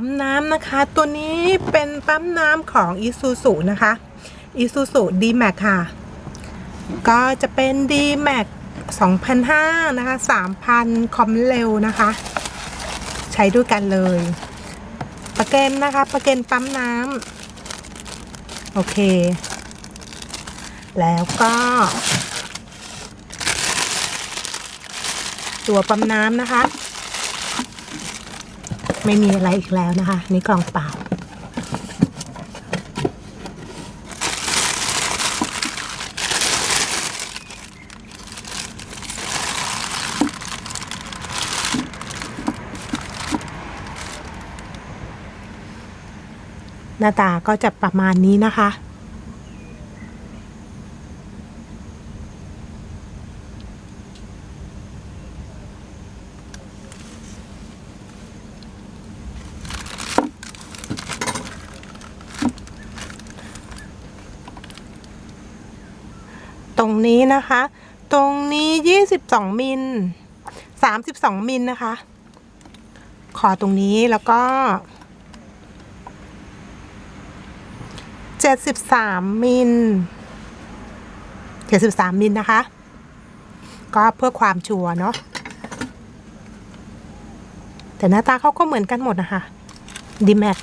ปั๊มน้ำนะคะ ตัวนี้เป็นปั๊มน้ำของ i s u z u นะคะ i s u z u D-Max ค่ะ ก็จะเป็น D-Max 2005นะคะ 3,000 คอมเร็วนะคะ ใช้ด้วยกันเลยประเกนนะคะประเกนปั๊มน้ำโอเค แล้วก็ ตัวปั๊มน้ำนะคะ ไม่มีอะไรอีกแล้วนะคะ นี่กล่องเปล่า หน้าตาก็จะประมาณนี้นะคะ ตรงนี้นะคะ ตรงนี้22มิล32มิลนะคะ ขอตรงนี้แล้วก็73มิล73มิลนะคะ ก็เพื่อความชัวร์เนาะแต่หน้าตาเขาก็เหมือนกันหมดนะคะดีแม็ก